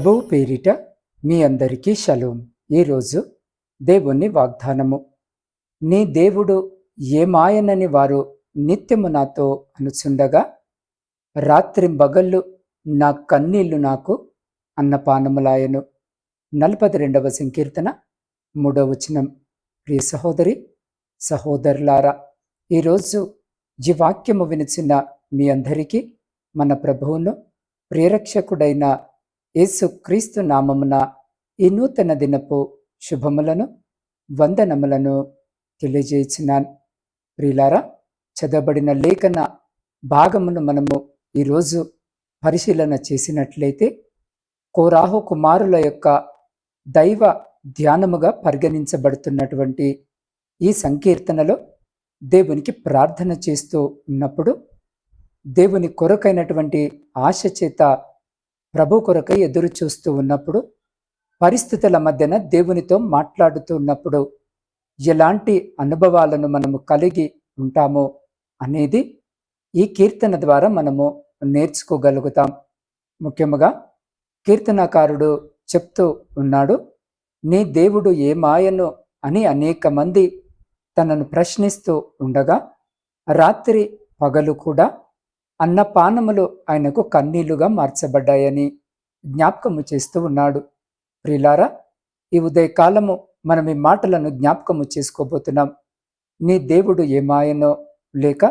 ప్రభువు పేరిట మీ అందరికీ షలోం. ఈరోజు దేవుని వాగ్దానము. నీ దేవుడు ఏమాయనని వారు నిత్యము నాతో అనుచుండగా రాత్రింబగళ్ళు నా కన్నీళ్ళు నాకు అన్నపానములాయను. నలభై రెండవ సంకీర్తన మూడవ వచనం. ప్రియ సహోదరి సహోదరులారా ఈరోజు ఈ వాక్యము వినిచిన మీ అందరికీ మన ప్రభువును ప్రేరక్షకుడైన యేసు క్రీస్తు నామమున ఈ నూతన దినపు శుభములను వందనములను తెలియజేసినాను ప్రియులారా చదవబడిన లేఖన భాగమును మనము ఈరోజు పరిశీలన చేసినట్లయితే కోరాహు కుమారుల యొక్క దైవ ధ్యానముగా పరిగణించబడుతున్నటువంటి ఈ సంకీర్తనలో దేవునికి ప్రార్థన చేస్తూ ఉన్నప్పుడు దేవుని కొరకైనటువంటి ఆశ చేత ప్రభు కొరకై ఎదురు చూస్తూ ఉన్నప్పుడు పరిస్థితుల మధ్యన దేవునితో మాట్లాడుతూ ఉన్నప్పుడు ఎలాంటి అనుభవాలను మనము కలిగి ఉంటామో అనేది ఈ కీర్తన ద్వారా మనము నేర్చుకోగలుగుతాం. ముఖ్యముగా కీర్తనకారుడు చెప్తూ ఉన్నాడు నీ దేవుడు ఏ మాయను అని అనేక మంది తనను ప్రశ్నిస్తూ ఉండగా రాత్రి పగలు కూడా అన్నపానములు ఆయనకు కన్నీళ్ళుగా మార్చబడ్డాయని జ్ఞాపకము చేస్తూ ఉన్నాడు. ప్రిలారా ఈ ఉదయకాలము మనం ఈ మాటలను జ్ఞాపకము చేసుకోబోతున్నాం. నీ దేవుడు ఏమాయనో? లేక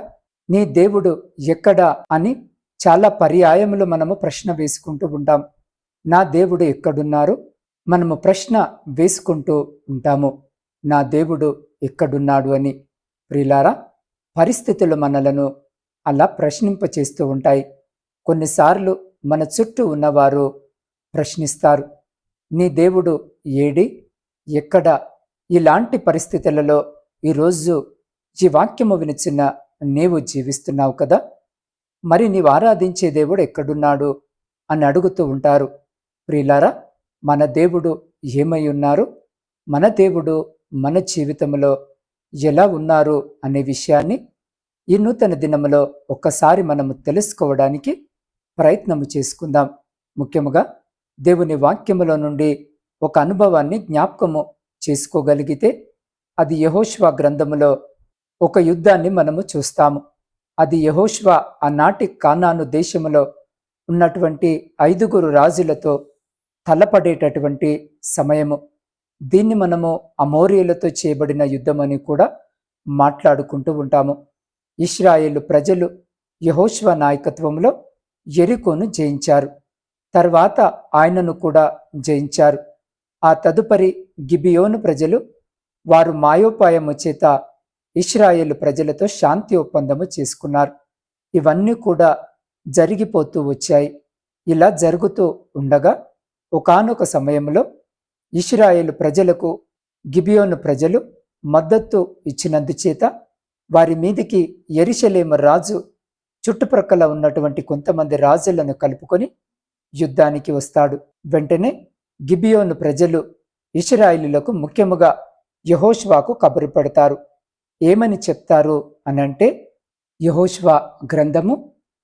నీ దేవుడు ఎక్కడా అని చాలా పర్యాయములు మనము ప్రశ్న వేసుకుంటూ ఉంటాం. నా దేవుడు ఎక్కడున్నారు మనము ప్రశ్న వేసుకుంటూ ఉంటాము. నా దేవుడు ఎక్కడున్నాడు అని. ప్రిలారా పరిస్థితులు మనలను అలా ప్రశ్నింపచేస్తూ ఉంటాయి. కొన్నిసార్లు మన చుట్టూ ఉన్నవారు ప్రశ్నిస్తారు. నీ దేవుడు ఏడి? ఎక్కడ? ఇలాంటి పరిస్థితులలో ఈరోజు ఈ వాక్యము వినిచిన నీవు జీవిస్తున్నావు కదా? మరి నీవు ఆరాధించే దేవుడు ఎక్కడున్నాడు? అని అడుగుతూ ఉంటారు. ప్రియులారా మన దేవుడు ఏమై ఉన్నారు? మన దేవుడు మన జీవితంలో ఎలా ఉన్నారు అనే విషయాన్ని ఈ నూతన దినములో ఒక్కసారి మనము తెలుసుకోవడానికి ప్రయత్నము చేసుకుందాం. ముఖ్యముగా దేవుని వాక్యములో నుండి ఒక అనుభవాన్ని జ్ఞాపకము చేసుకోగలిగితే అది యహోష్వా గ్రంథములో ఒక యుద్ధాన్ని మనము చూస్తాము. అది యహోష్వా ఆనాటి కానాను దేశములో ఉన్నటువంటి ఐదుగురు రాజులతో తలపడేటటువంటి సమయము. దీన్ని మనము అమోరియలతో చేయబడిన యుద్ధమని కూడా మాట్లాడుకుంటూ ఉంటాము. ఇస్రాయేలు ప్రజలు యహోష్వ నాయకత్వంలో ఎరికోను జయించారు. తర్వాత ఆయనను కూడా జయించారు. ఆ తదుపరి గిబియోను ప్రజలు వారు మాయోపాయము చేత ఇస్రాయేలు ప్రజలతో శాంతి ఒప్పందము చేసుకున్నారు. ఇవన్నీ కూడా జరిగిపోతూ వచ్చాయి. ఇలా జరుగుతూ ఉండగా ఒకనొక సమయంలో ఇస్రాయేలు ప్రజలకు గిబియోను ప్రజలు మద్దతు ఇచ్చినందుచేత వారి మీదికి ఎరిశలేమ రాజు చుట్టుప్రక్కల ఉన్నటువంటి కొంతమంది రాజులను కలుపుకొని యుద్ధానికి వస్తాడు. వెంటనే గిబియోను ప్రజలు ఇస్రాయిలులకు ముఖ్యముగా యహోష్వాకు కబురు పెడతారు. ఏమని చెప్తారు అనంటే యహోష్వా గ్రంథము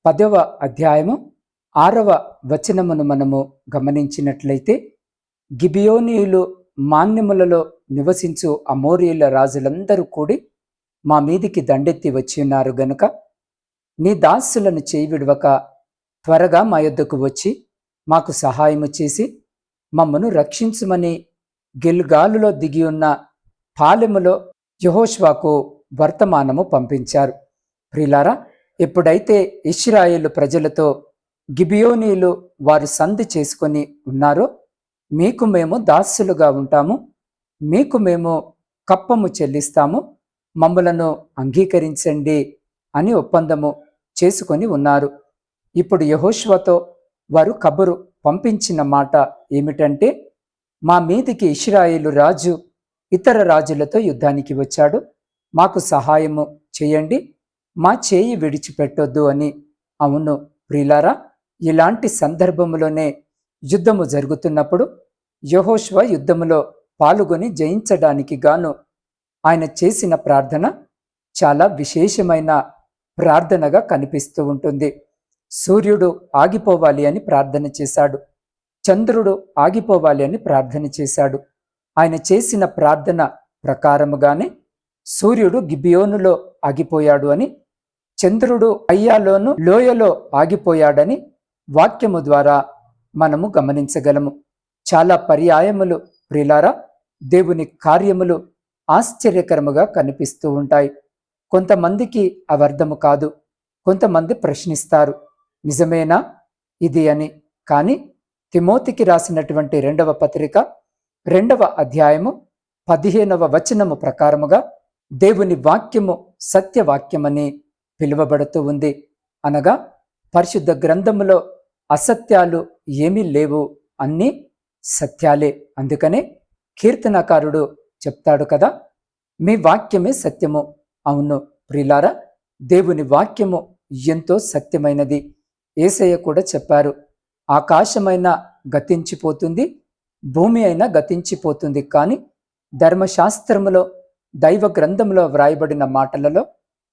పదవ అధ్యాయము ఆరవ వచనమును మనము గమనించినట్లయితే గిబియోనీయులు మాన్యములలో నివసించు అమోరియుల రాజులందరూ కూడి మా మీదికి దండెత్తి వచ్చి ఉన్నారు గనుక నీ దాసులను చేయి విడవక త్వరగా మా యొద్దకు వచ్చి మాకు సహాయము చేసి మమ్మను రక్షించుమని గిల్గాలులో దిగి ఉన్న పాలెములో యహోష్వాకు వర్తమానము పంపించారు. ప్రిలారా ఎప్పుడైతే ఇస్రాయేలు ప్రజలతో గిబియోనీలు వారు సంధి చేసుకొని ఉన్నారో మీకు మేము దాసులుగా ఉంటాము మీకు మేము కప్పము చెల్లిస్తాము మమ్మలను అంగీకరించండి అని ఒప్పందము చేసుకొని ఉన్నారు. ఇప్పుడు యహోష్వతో వారు కబురు పంపించిన మాట ఏమిటంటే మా మీదికి ఇస్రాయేలు రాజు ఇతర రాజులతో యుద్ధానికి వచ్చాడు. మాకు సహాయము చేయండి మా చేయి విడిచిపెట్టొద్దు అని. అవును ప్రిలారా ఇలాంటి సందర్భములోనే యుద్ధము జరుగుతున్నప్పుడు యహోష్వ యుద్ధములో పాల్గొని జయించడానికి గాను ఆయన చేసిన ప్రార్థన చాలా విశేషమైన ప్రార్థనగా కనిపిస్తూ ఉంటుంది. సూర్యుడు ఆగిపోవాలి అని ప్రార్థన చేశాడు. చంద్రుడు ఆగిపోవాలి అని ప్రార్థన చేశాడు. ఆయన చేసిన ప్రార్థన ప్రకారముగానే సూర్యుడు గిబియోనులో ఆగిపోయాడు అని చంద్రుడు అయ్యాలోను లోయలో ఆగిపోయాడని వాక్యము ద్వారా మనము గమనించగలము. చాలా పర్యాయములు ప్రిలారా దేవుని కార్యములు ఆశ్చర్యకరముగా కనిపిస్తూ ఉంటాయి. కొంతమందికి అవర్థము కాదు. కొంతమంది ప్రశ్నిస్తారు. నిజమేనా? ఇది అని. కానీ తిమోతికి రాసినటువంటి రెండవ పత్రిక రెండవ అధ్యాయము పదిహేనవ వచనము ప్రకారముగా దేవుని వాక్యము సత్యవాక్యమని పిలువబడుతూ ఉంది. అనగా పరిశుద్ధ గ్రంథములో అసత్యాలు ఏమీ లేవు అన్నీ సత్యాలే. అందుకనే కీర్తనకారుడు చెప్తాడు కదా? మీ వాక్యమే సత్యము. అవును ప్రిలారా దేవుని వాక్యము ఎంతో సత్యమైనది. ఏసయ్య కూడా చెప్పారు ఆకాశమైన గతించిపోతుంది భూమి అయినా గతించిపోతుంది. కానీ ధర్మశాస్త్రములో దైవ గ్రంథంలో వ్రాయబడిన మాటలలో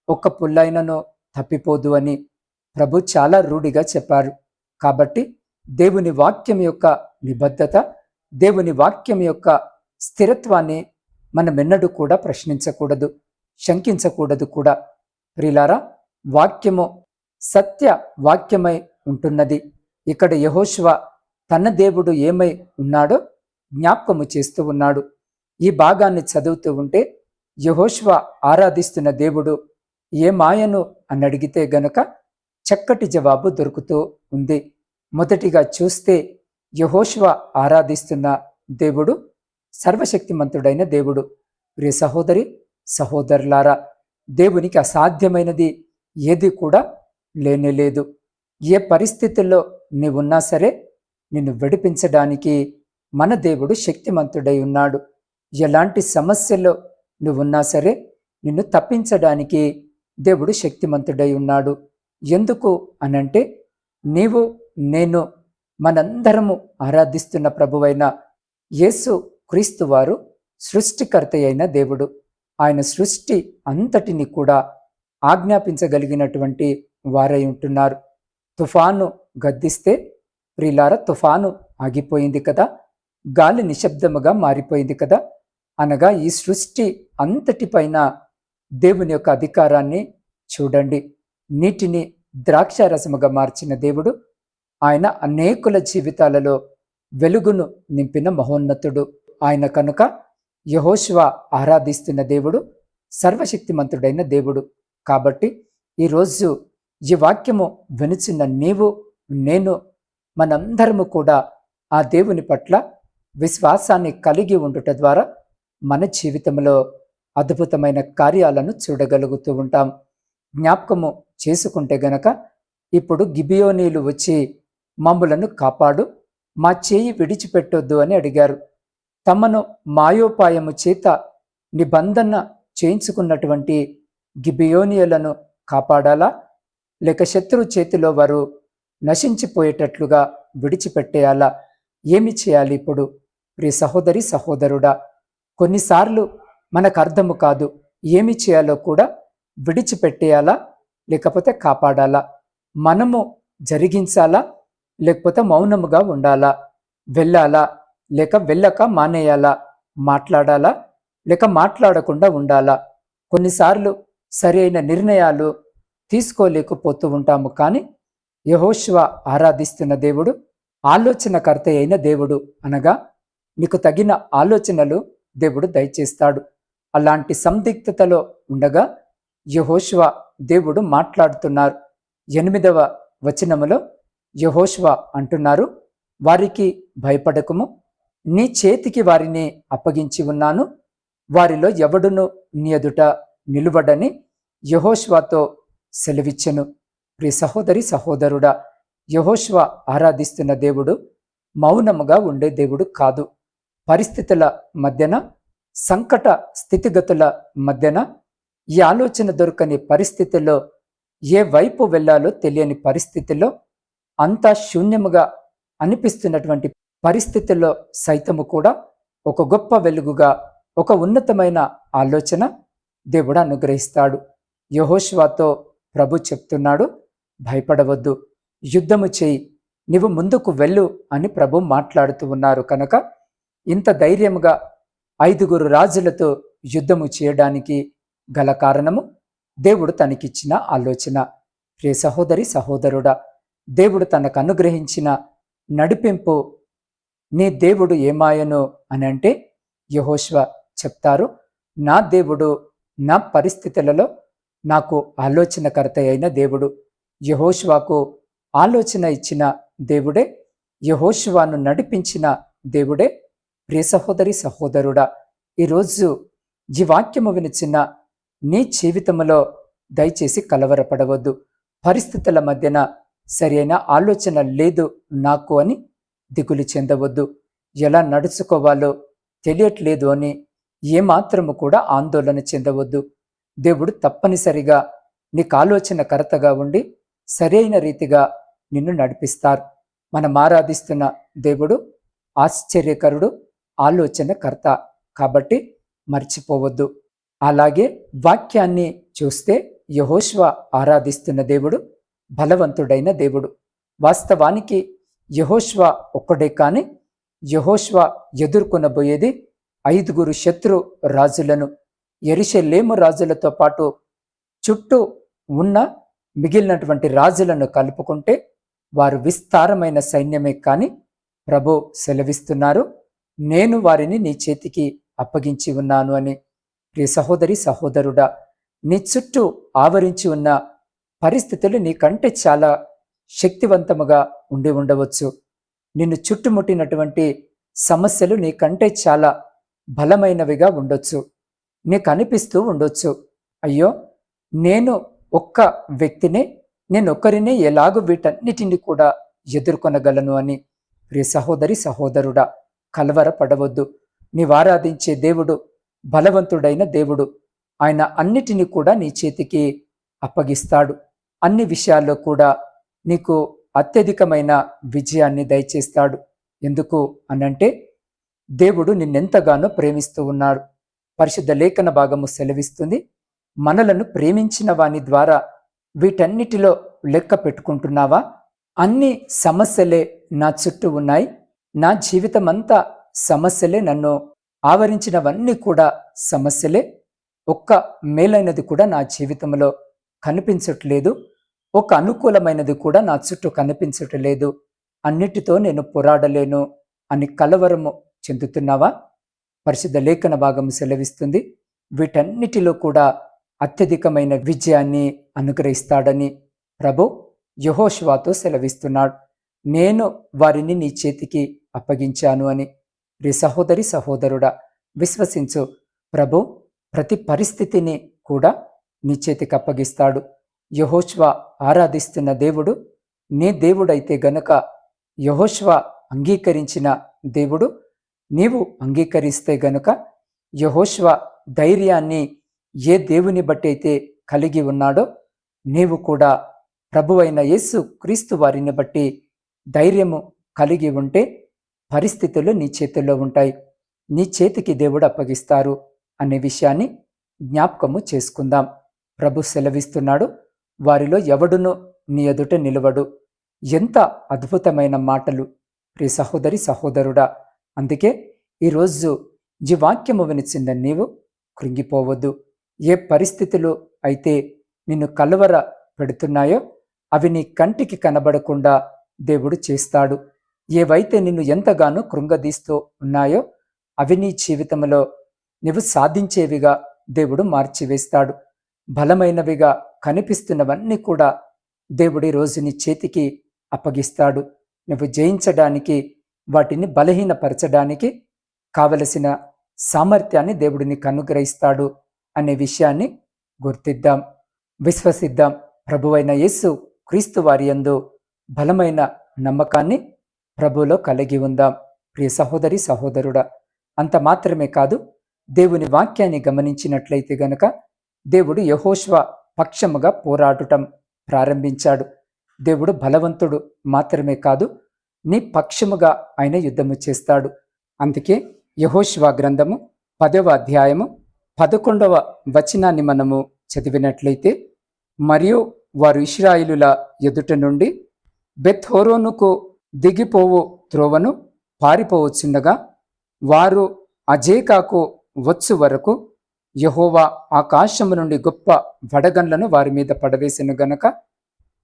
ఒక్క పుల్లైనను తప్పిపోదు అని ప్రభు చాలా రూఢిగా చెప్పారు. కాబట్టి దేవుని వాక్యం యొక్క నిబద్ధత దేవుని వాక్యం యొక్క స్థిరత్వాన్ని మనమెన్నడూ కూడా ప్రశ్నించకూడదు శంకించకూడదు కూడా. ప్రిలారా వాక్యము సత్య వాక్యమై ఉంటున్నది. ఇక్కడ యహోశివ తన దేవుడు ఏమై ఉన్నాడో జ్ఞాపకము చేస్తూ ఉన్నాడు. ఈ భాగాన్ని చదువుతూ ఉంటే యహోశివ ఆరాధిస్తున్న దేవుడు ఏ మాయను అని అడిగితే గనుక చక్కటి జవాబు దొరుకుతూ ఉంది. మొదటిగా చూస్తే యహోశివ ఆరాధిస్తున్న దేవుడు సర్వశక్తిమంతుడైన దేవుడు. ప్రియ సహోదరి సహోదరులారా దేవునికి అసాధ్యమైనది ఏది కూడా లేనేలేదు ఏ పరిస్థితుల్లో నీవున్నా సరే నిన్ను విడిపించడానికి మన దేవుడు శక్తిమంతుడై ఉన్నాడు. ఎలాంటి సమస్యల్లో నువ్వున్నా సరే నిన్ను తప్పించడానికి దేవుడు శక్తిమంతుడై ఉన్నాడు. ఎందుకు అనంటే నీవు నేను మనందరము ఆరాధిస్తున్న ప్రభువైన యేసు క్రీస్తువారు సృష్టికర్త అయిన దేవుడు. ఆయన సృష్టి అంతటిని కూడా ఆజ్ఞాపించగలిగినటువంటి వారై ఉంటున్నారు. తుఫాను గద్దిస్తే ప్రిలార తుఫాను ఆగిపోయింది కదా? గాలి నిశ్శబ్దముగా మారిపోయింది కదా? అనగా ఈ సృష్టి అంతటిపైన దేవుని యొక్క అధికారాన్ని చూడండి. నీటిని ద్రాక్షారసముగా మార్చిన దేవుడు ఆయన అనేకుల జీవితాలలో వెలుగును నింపిన మహోన్నతుడు. ఆయన కనుక యహోశివ ఆరాధిస్తున్న దేవుడు సర్వశక్తిమంతుడైన దేవుడు. కాబట్టి ఈరోజు ఈ వాక్యము వెనుచున్న నీవు నేను మనందరము కూడా ఆ దేవుని పట్ల విశ్వాసాన్ని కలిగి ఉండుట ద్వారా మన జీవితంలో అద్భుతమైన కార్యాలను చూడగలుగుతూ ఉంటాం. జ్ఞాపకము చేసుకుంటే గనక ఇప్పుడు గిబియోనీలు వచ్చి మమ్ములను కాపాడు మా చేయి విడిచిపెట్టొద్దు అని అడిగారు. తమను మాయోపాయము చేత నిబంధన చేయించుకున్నటువంటి గిబియోనియలను కాపాడాలా? లేక శత్రు చేతిలో వారు నశించిపోయేటట్లుగా విడిచిపెట్టేయాలా? ఏమి చేయాలి ఇప్పుడు? ప్రియ సహోదరి సహోదరుడా కొన్నిసార్లు మనకు అర్థము కాదు ఏమి చేయాలో కూడా విడిచిపెట్టేయాలా? లేకపోతే కాపాడాలా? మనము జరిగించాలా? లేకపోతే మౌనముగా ఉండాలా? వెళ్ళాలా? లేక వెళ్ళక మానేయాలా? మాట్లాడాలా? లేక మాట్లాడకుండా ఉండాలా? కొన్నిసార్లు సరైన నిర్ణయాలు తీసుకోలేకపోతూ ఉంటాము. కానీ యహోశివ ఆరాధిస్తున్న దేవుడు ఆలోచనకర్త అయిన దేవుడు అనగా నీకు తగిన ఆలోచనలు దేవుడు దయచేస్తాడు. అలాంటి సందిగ్ధతలో ఉండగా యహోశివ దేవుడు మాట్లాడుతున్నారు. ఎనిమిదవ వచనములో యహోశివ అంటున్నారు వారికి భయపడకము నీ చేతికి వారిని అప్పగించి ఉన్నాను. వారిలో ఎవడును నీ ఎదుట నిలువడని యహోష్వాతో సెలవిచ్చెను. ప్రియ సహోదరి సహోదరుడా యహోష్వ ఆరాధిస్తున్న దేవుడు మౌనముగా ఉండే దేవుడు కాదు. పరిస్థితుల మధ్యన సంకట స్థితిగతుల మధ్యన ఈ ఆలోచన దొరకని పరిస్థితిలో ఏ వైపు వెళ్ళాలో తెలియని పరిస్థితిలో అంతా శూన్యముగా అనిపిస్తున్నటువంటి పరిస్థితుల్లో సైతము కూడా ఒక గొప్ప వెలుగుగా ఒక ఉన్నతమైన ఆలోచన దేవుడు అనుగ్రహిస్తాడు. యహోష్వాతో ప్రభు చెప్తున్నాడు భయపడవద్దు. యుద్ధము చేయి. నీవు ముందుకు వెళ్ళు అని ప్రభు మాట్లాడుతూ ఉన్నారు కనుక ఇంత ధైర్యముగా ఐదుగురు రాజులతో యుద్ధము చేయడానికి గల కారణము దేవుడు తనకిచ్చిన ఆలోచన. ప్రియ సహోదరి సహోదరుడా దేవుడు తనకు అనుగ్రహించిన నడిపింపు నీ దేవుడు ఏమాయను అని అంటే యహోశ్వ చెప్తారు. నా దేవుడు నా పరిస్థితులలో నాకు ఆలోచనకర్త అయిన దేవుడు. యహోష్వాకు ఆలోచన ఇచ్చిన దేవుడే యహోష్వాను నడిపించిన దేవుడే ప్రియ సహోదరి సహోదరుడా. ఈరోజు ఈ వాక్యము వినిచిన నీ జీవితంలో దయచేసి కలవరపడవద్దు. పరిస్థితుల మధ్యన సరైన ఆలోచన లేదు నాకు అని దిగులు చెందవద్దు. ఎలా నడుచుకోవాలో తెలియట్లేదు అని ఏమాత్రము కూడా ఆందోళన చెందవద్దు. దేవుడు తప్పనిసరిగా నీకు ఆలోచన కర్తగా ఉండి సరైన రీతిగా నిన్ను నడిపిస్తారు. మనం ఆరాధిస్తున్న దేవుడు ఆశ్చర్యకరుడు ఆలోచన కర్త కాబట్టి మర్చిపోవద్దు. అలాగే వాక్యాన్ని చూస్తే యహోష్వ ఆరాధిస్తున్న దేవుడు బలవంతుడైన దేవుడు. వాస్తవానికి యహోష్వ ఒక్కడే కానీ యహోష్వ ఎదుర్కొనబోయేది ఐదుగురు శత్రు రాజులను ఎరిషెలేము రాజులతో పాటు చుట్టూ ఉన్న మిగిలినటువంటి రాజులను కలుపుకుంటే వారు విస్తారమైన సైన్యమే కానీ ప్రభు సెలవిస్తున్నారు. నేను వారిని నీ చేతికి అప్పగించి ఉన్నాను అని. ప్రియ సహోదరి సహోదరుడా నీ చుట్టూ ఆవరించి ఉన్న పరిస్థితులు నీకంటే చాలా శక్తివంతముగా ఉండి ఉండవచ్చు. నిన్ను చుట్టుముట్టినటువంటి సమస్యలు నీకంటే చాలా బలమైనవిగా ఉండొచ్చు. నీకు అనిపిస్తూ ఉండొచ్చు. అయ్యో! నేను ఒక్క వ్యక్తినే నేను ఒక్కరినే ఎలాగూ వీటన్నిటిని కూడా ఎదుర్కొనగలను అని. ప్రియ సహోదరి సహోదరుడా కలవరపడవద్దు. నీవారాధించే దేవుడు బలవంతుడైన దేవుడు. ఆయన అన్నిటినీ కూడా నీ చేతికి అప్పగిస్తాడు. అన్ని విషయాల్లో కూడా నీకు అత్యధికమైన విజయాన్ని దయచేస్తాడు. ఎందుకు అనంటే దేవుడు నిన్నెంతగానో ప్రేమిస్తూ ఉన్నాడు పరిశుద్ధ లేఖన భాగము సెలవిస్తుంది. మనలను ప్రేమించిన వాని ద్వారా వీటన్నిటిలో లెక్క పెట్టుకుంటున్నావా? అన్ని సమస్యలే నా చుట్టూ ఉన్నాయి. నా జీవితం అంతా సమస్యలే. నన్ను ఆవరించినవన్నీ కూడా సమస్యలే. ఒక్క మేలైనది కూడా నా జీవితంలో కనిపించట్లేదు. ఒక అనుకూలమైనది కూడా నా చుట్టూ కనిపించట్లేదు అన్నిటితో నేను పోరాడలేను అని కలవరము చెందుతున్నావా? పరిశుద్ధ లేఖన భాగం సెలవిస్తుంది. వీటన్నిటిలో కూడా అత్యధికమైన విజయాన్ని అనుగ్రహిస్తాడని ప్రభు యహోష్వాతో సెలవిస్తున్నాడు. నేను వారిని నీ చేతికి అప్పగించాను అని. రే సహోదరి సహోదరుడా విశ్వసించు. ప్రభు ప్రతి పరిస్థితిని కూడా నీ చేతికి అప్పగిస్తాడు. యహోష్వ ఆరాధిస్తున్న దేవుడు నీ దేవుడైతే గనుక యహోష్వ అంగీకరించిన దేవుడు నీవు అంగీకరిస్తే గనుక యహోష్వ ధైర్యాన్ని ఏ దేవుని బట్టి అయితే కలిగి ఉన్నాడో నీవు కూడా ప్రభువైన యేసు క్రీస్తు వారిని బట్టి ధైర్యము కలిగి ఉంటే పరిస్థితులు నీ చేతుల్లో ఉంటాయి. నీ చేతికి దేవుడు అప్పగిస్తారు అనే విషయాన్ని జ్ఞాపకము చేసుకుందాం. ప్రభు సెలవిస్తున్నాడు. వారిలో ఎవడునో నీ ఎదుట నిలవడు. ఎంత అద్భుతమైన మాటలు. ప్రి సహోదరి సహోదరుడా అందుకే ఈరోజు ఈ వాక్యము వినిచిన నీవు కృంగిపోవద్దు. ఏ పరిస్థితులు అయితే నిన్ను కలవర పెడుతున్నాయో అవి నీ కంటికి కనబడకుండా దేవుడు చేస్తాడు. ఏవైతే నిన్ను ఎంతగానో కృంగదీస్తూ ఉన్నాయో అవి నీ జీవితంలో నువ్వు సాధించేవిగా దేవుడు మార్చివేస్తాడు. బలమైనవిగా కనిపిస్తున్నవన్నీ కూడా దేవుడి రోజు నీ చేతికి అప్పగిస్తాడు. నువ్వు జయించడానికి వాటిని బలహీనపరచడానికి కావలసిన సామర్థ్యాన్ని దేవుడు నీకు అనుగ్రహిస్తాడు అనే విషయాన్ని గుర్తిద్దాం. విశ్వసిద్దాం. ప్రభువైన యేసు క్రీస్తు వారి యందు బలమైన నమ్మకాన్ని ప్రభులో కలిగి ఉందాం. ప్రియ సహోదరి సహోదరుడా అంత మాత్రమే కాదు దేవుని వాక్యాన్ని గమనించినట్లయితే గనక దేవుడు యహోష్వ పక్షముగా పోరాడటం ప్రారంభించాడు. దేవుడు బలవంతుడు మాత్రమే కాదు నీ పక్షముగా ఆయన యుద్ధము చేస్తాడు. అందుకే యహోశివా గ్రంథము పదవ అధ్యాయము పదకొండవ వచనాన్ని మనము చదివినట్లయితే మరియు వారు ఇస్రాయిలుల ఎదుట నుండి బెత్హోరోనుకు దిగిపోవు త్రోవను పారిపోవచ్చుండగా వారు అజేకాకు వచ్చు వరకు యహోవా ఆకాశము నుండి గొప్ప వడగండ్లను వారి మీద పడవేసిన గనక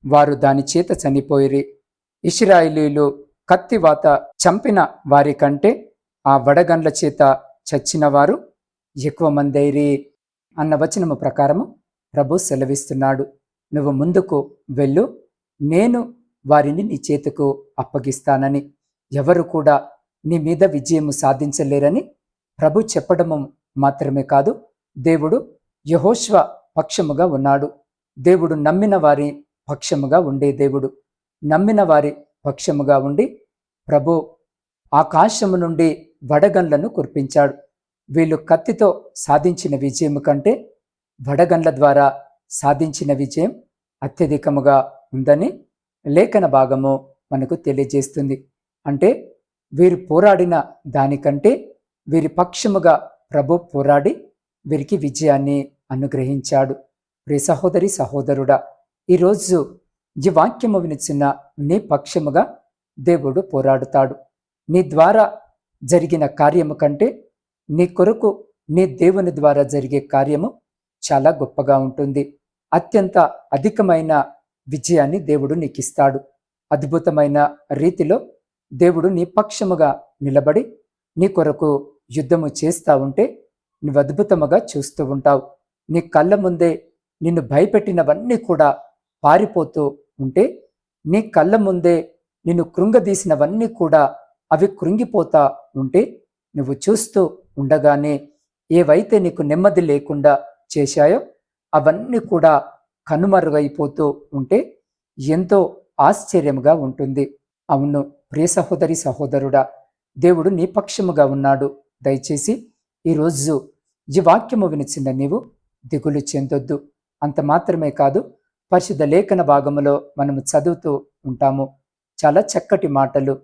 వారు దాని చేత చనిపోయిరి. ఇస్రాయిలీలు కత్తివాత చంపిన వారి కంటే ఆ వడగండ్ల చేత చచ్చిన వారు ఎక్కువ మందైరి అన్న వచనము ప్రకారము ప్రభు సెలవిస్తున్నాడు. నువ్వు ముందుకు వెళ్ళు నేను వారిని నీ చేతుకు అప్పగిస్తానని. ఎవరు కూడా నీ మీద విజయము సాధించలేరని ప్రభు చెప్పడము మాత్రమే కాదు దేవుడు యహోష్వ పక్షముగా ఉన్నాడు. దేవుడు నమ్మిన వారి పక్షముగా ఉండే దేవుడు. నమ్మిన వారి పక్షముగా ఉండి ప్రభు ఆకాశము నుండి వడగండ్లను కురిపించాడు. వీళ్ళు కత్తితో సాధించిన విజయం కంటే వడగండ్ల ద్వారా సాధించిన విజయం అత్యధికముగా ఉందని లేఖన భాగము మనకు తెలియజేస్తుంది. అంటే వీరు పోరాడిన దానికంటే వీరి పక్షముగా ప్రభు పోరాడి వీరికి విజయాన్ని అనుగ్రహించాడు. ప్రియ సహోదరి సహోదరుడా ఈరోజు ఈ వాక్యము వినిచిన నీ పక్షముగా దేవుడు పోరాడుతాడు. నీ ద్వారా జరిగిన కార్యము కంటే నీ కొరకు నీ దేవుని ద్వారా జరిగే కార్యము చాలా గొప్పగా ఉంటుంది. అత్యంత అధికమైన విజయాన్ని దేవుడు నీకిస్తాడు. అద్భుతమైన రీతిలో దేవుడు నీ పక్షముగా నిలబడి నీ కొరకు యుద్ధము చేస్తా ఉంటే నువ్వు అద్భుతముగా చూస్తూ ఉంటావు. నీ కళ్ళ ముందే నిన్ను భయపెట్టినవన్నీ కూడా పారిపోతూ ఉంటే నీ కళ్ళ ముందే నిన్ను కృంగదీసినవన్నీ కూడా అవి కృంగిపోతా ఉంటే నువ్వు చూస్తూ ఉండగానే ఏవైతే నీకు నెమ్మది లేకుండా చేశాయో అవన్నీ కూడా కనుమరుగైపోతూ ఉంటే ఎంతో ఆశ్చర్యముగా ఉంటుంది. అవును ప్రియ సహోదరి సహోదరుడా దేవుడు నీ పక్షముగా ఉన్నాడు. దయచేసి ఈరోజు ఈ వాక్యము వినిచిన నీవు? దిగులు చెందొద్దు. అంత మాత్రమే కాదు పరిశుద్ధ లేఖన భాగములో మనము చదువుతూ ఉంటాము. చాలా చక్కటి మాటలు.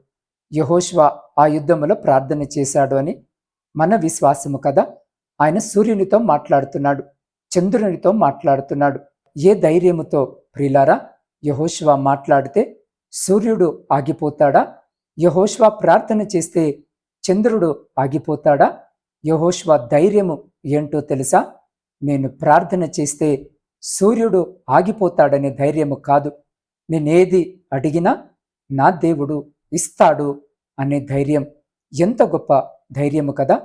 యహోష్వ ఆ యుద్ధములో ప్రార్థన చేశాడు అని మన విశ్వాసము కదా? ఆయన సూర్యునితో మాట్లాడుతున్నాడు చంద్రునితో మాట్లాడుతున్నాడు. ఏ ధైర్యముతో ప్రిలారా యహోష్వ మాట్లాడితే సూర్యుడు ఆగిపోతాడా? యహోష్వ ప్రార్థన చేస్తే చంద్రుడు ఆగిపోతాడా? యహోష్వ ధైర్యము ఏంటో తెలుసా? నేను ప్రార్థన చేస్తే సూర్యుడు ఆగిపోతాడనే ధైర్యము కాదు. నేనేది అడిగినా నా దేవుడు ఇస్తాడు అనే ధైర్యం ఎంత గొప్ప ధైర్యము కదా!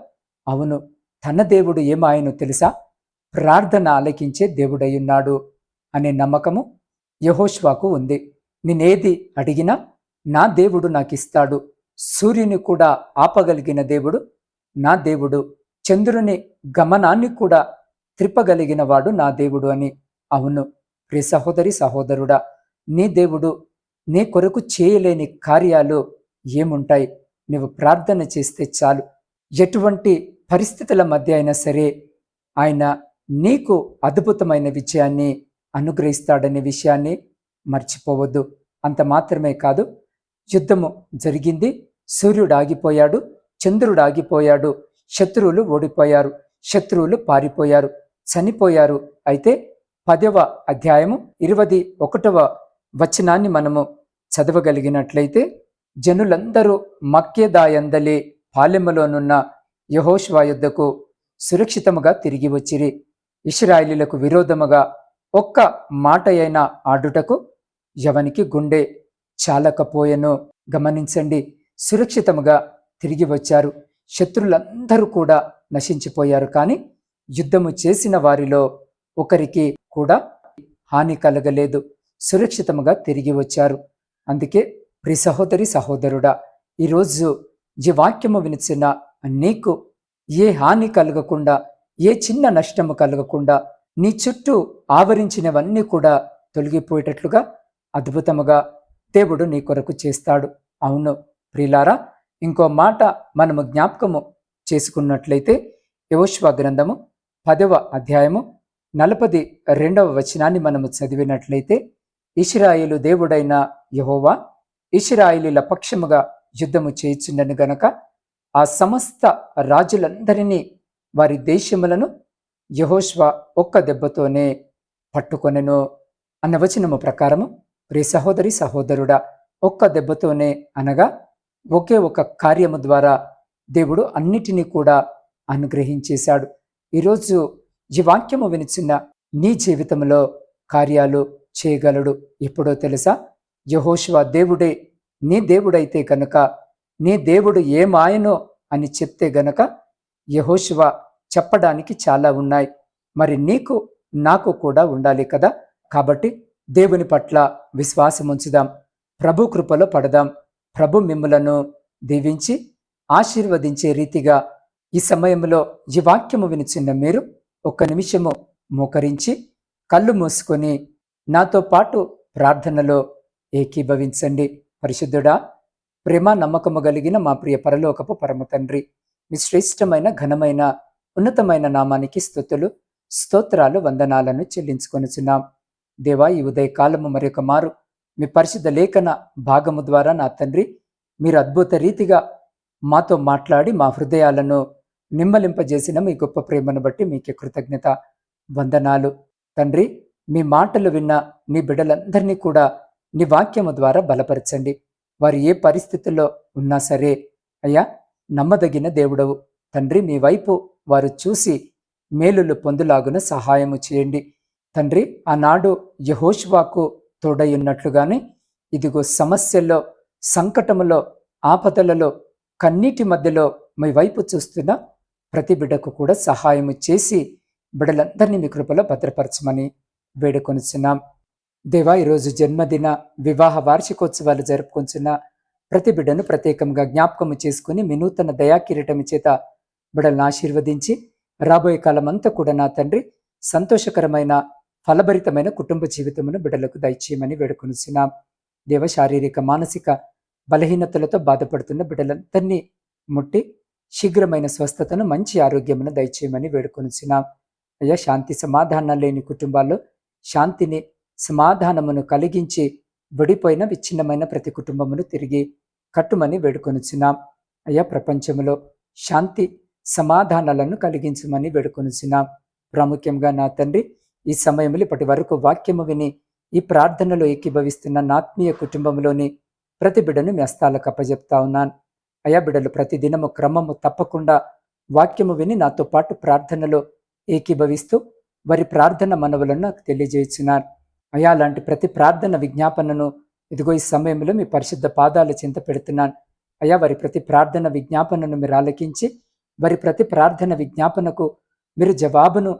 అవును తన దేవుడు ఏమాయను తెలుసా? ప్రార్థన ఆలకించే దేవుడయ్యున్నాడు అనే నమ్మకము యహోష్వాకు ఉంది. నేనేది అడిగినా నా దేవుడు నాకు ఇస్తాడు సూర్యుని కూడా ఆపగలిగిన దేవుడు నా దేవుడు. చంద్రుని గమనాన్ని కూడా త్రిప్పగలిగిన వాడు నా దేవుడు అని. అవును ప్రి సహోదరి సహోదరుడా నీ దేవుడు నీ కొరకు చేయలేని కార్యాలు ఏముంటాయి? నువ్వు ప్రార్థన చేస్తే చాలు. ఎటువంటి పరిస్థితుల మధ్య అయినా సరే ఆయన నీకు అద్భుతమైన విజయాన్ని అనుగ్రహిస్తాడనే విషయాన్ని మర్చిపోవద్దు. అంత మాత్రమే కాదు యుద్ధము జరిగింది సూర్యుడు ఆగిపోయాడు చంద్రుడు ఆగిపోయాడు శత్రువులు ఓడిపోయారు. శత్రువులు పారిపోయారు. చనిపోయారు. అయితే పదవ అధ్యాయము ఇరవది ఒకటవ వచనాన్ని మనము చదవగలిగినట్లయితే జనులందరూ మక్యదాయందలే పాలెములోనున్న యహోష్వా యుద్ధకు సురక్షితముగా తిరిగి వచ్చిరి. ఇస్రాయిలీలకు విరోధముగా ఒక్క మాట అయినా ఆడుటకు ఎవనికి గుండె చాలకపోయెను. గమనించండి సురక్షితముగా తిరిగి వచ్చారు. శత్రులందరూ కూడా నశించిపోయారు. కానీ యుద్ధము చేసిన వారిలో ఒకరికి కూడా హాని కలగలేదు. సురక్షితముగా తిరిగి వచ్చారు. అందుకే ప్రి సహోదరి సహోదరుడా ఈరోజు ఈ వాక్యము వినిచిన నీకు ఏ హాని కలగకుండా ఏ చిన్న నష్టము కలగకుండా నీ చుట్టూ ఆవరించినవన్నీ కూడా తొలగిపోయేటట్లుగా అద్భుతముగా దేవుడు నీ కొరకు చేస్తాడు. అవును ప్రిలారా ఇంకో మాట మనము జ్ఞాపకము చేసుకున్నట్లయితే యోశ్వ గ్రంథము పదవ అధ్యాయము నలపది రెండవ వచనాన్ని మనము చదివినట్లయితే ఇస్రాయేలు దేవుడైన యహోవా ఇస్రాయేలీల పక్షముగా యుద్ధము చేయించిండను గనక ఆ సమస్త రాజులందరినీ వారి దేశములను యహోష్వ ఒక్క దెబ్బతోనే పట్టుకొనెను అన్న వచనము ప్రకారము రే సహోదరి సహోదరుడా ఒక్క దెబ్బతోనే అనగా ఒకే ఒక కార్యము ద్వారా దేవుడు అన్నిటినీ కూడా అనుగ్రహించేశాడు. ఈరోజు ఈ వాక్యము వినిచిన నీ జీవితంలో కార్యాలు చేయగలడు ఎప్పుడో తెలుసా? యహోశివా దేవుడే నీ దేవుడైతే కనుక నీ దేవుడు ఏమాయనో అని చెప్తే గనక యహోశివ చెప్పడానికి చాలా ఉన్నాయి. మరి నీకు నాకు కూడా ఉండాలి కదా? కాబట్టి దేవుని పట్ల విశ్వాసం ఉంచుదాం ప్రభు కృపలో పడదాం. ప్రభు మిమ్ములను దీవించి ఆశీర్వదించే రీతిగా ఈ సమయంలో ఈ వాక్యము వినిచిన్న మీరు ఒక్క నిమిషము మోకరించి కళ్ళు మూసుకొని నాతో పాటు ప్రార్థనలో ఏకీభవించండి. పరిశుద్ధుడా ప్రేమ నమ్మకము కలిగిన మా ప్రియ పరలోకపు పరమ తండ్రి మీ శ్రేష్టమైన ఘనమైన ఉన్నతమైన నామానికి స్థుతులు స్తోత్రాలు వందనాలను చెల్లించుకొనిచున్నాం. దేవా ఈ ఉదయకాలము మరొక మారు మీ పరిశుద్ధ లేఖన భాగము ద్వారా నా తండ్రి మీరు అద్భుత రీతిగా మాతో మాట్లాడి మా హృదయాలను నిమ్మలింపజేసిన మీ గొప్ప ప్రేమను బట్టి మీకే కృతజ్ఞత వందనాలు. తండ్రి మీ మాటలు విన్న నీ బిడ్డలందరినీ కూడా నీ వాక్యము ద్వారా బలపరచండి. వారు ఏ పరిస్థితుల్లో ఉన్నా సరే అయ్యా నమ్మదగిన దేవుడవు. తండ్రి మీ వైపు వారు చూసి మేలులు పొందులాగున సహాయము చేయండి. తండ్రి ఆనాడు యహోష్వాకు తోడయ్యున్నట్లుగానే ఇదిగో సమస్యల్లో సంకటములో ఆపదలలో కన్నీటి మధ్యలో మీ వైపు చూస్తున్న ప్రతి బిడ్డకు కూడా సహాయము చేసి బిడ్డలందరినీ మీ కృపలో భద్రపరచమని వేడుకొనిచున్నాం. దేవా ఈరోజు జన్మదిన వివాహ వార్షికోత్సవాలు జరుపుకొంచున్న ప్రతి బిడ్డను ప్రత్యేకంగా జ్ఞాపకము చేసుకుని మీ నూతన దయాకిరీటమి చేత బిడ్డలను ఆశీర్వదించి రాబోయే కాలమంతా కూడా నా తండ్రి సంతోషకరమైన ఫలభరితమైన కుటుంబ జీవితమును బిడ్డలకు దయచేయమని వేడుకొనిచున్నాం. దేవ శారీరక మానసిక బలహీనతలతో బాధపడుతున్న బిడ్డలందరినీ ముట్టి శీఘ్రమైన స్వస్థతను మంచి ఆరోగ్యమును దయచేయమని వేడుకొనిచున్నాం. అయ్యా శాంతి సమాధానం లేని కుటుంబాల్లో శాంతిని సమాధానమును కలిగించి విడిపోయిన విచ్ఛిన్నమైన ప్రతి కుటుంబమును తిరిగి కట్టుమని వేడుకొనిచున్నాం. అయ్యా ప్రపంచంలో శాంతి సమాధానాలను కలిగించమని వేడుకొనిచున్నాం. ప్రాముఖ్యంగా నా తండ్రి ఈ సమయంలో ఇప్పటి వరకు వాక్యము విని ఈ ప్రార్థనలో ఏకీభవిస్తున్న నాత్మీయ కుటుంబంలోని ప్రతి బిడ్డను మీ హస్తాలకు అప్పజెప్తా ఉన్నాను. అయా బిడ్డలు ప్రతిదినము క్రమము తప్పకుండా వాక్యము విని నాతో పాటు ప్రార్థనలో ఏకీభవిస్తూ వారి ప్రార్థన మనవులను నాకు తెలియజేస్తున్నారు అయా లాంటి ప్రతి ప్రార్థన విజ్ఞాపనను ఇదిగో ఈ సమయంలో మీ పరిశుద్ధ పాదాలు చింత పెడుతున్నాను. అయా వారి ప్రతి ప్రార్థన విజ్ఞాపనను మీరు ఆలకించి వారి ప్రతి ప్రార్థన విజ్ఞాపనకు మీరు జవాబును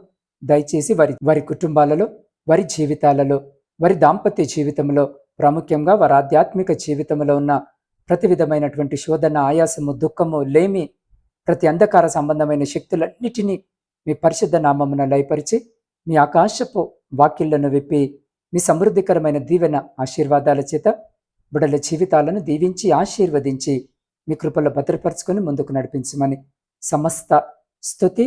దయచేసి వారి వారి కుటుంబాలలో వారి జీవితాలలో వారి దాంపత్య జీవితంలో ప్రాముఖ్యంగా వారి ఆధ్యాత్మిక జీవితంలో ఉన్న ప్రతి విధమైనటువంటి శోధన ఆయాసము దుఃఖము లేమి ప్రతి అంధకార సంబంధమైన శక్తులన్నిటినీ మీ పరిశుద్ధ నామమున లయపరిచి మీ ఆకాశపు వాక్యులను విప్పి మీ సమృద్ధికరమైన దీవెన ఆశీర్వాదాల చేత బిడల జీవితాలను దీవించి ఆశీర్వదించి మీ కృపలో భద్రపరచుకొని ముందుకు నడిపించమని సమస్త స్థుతి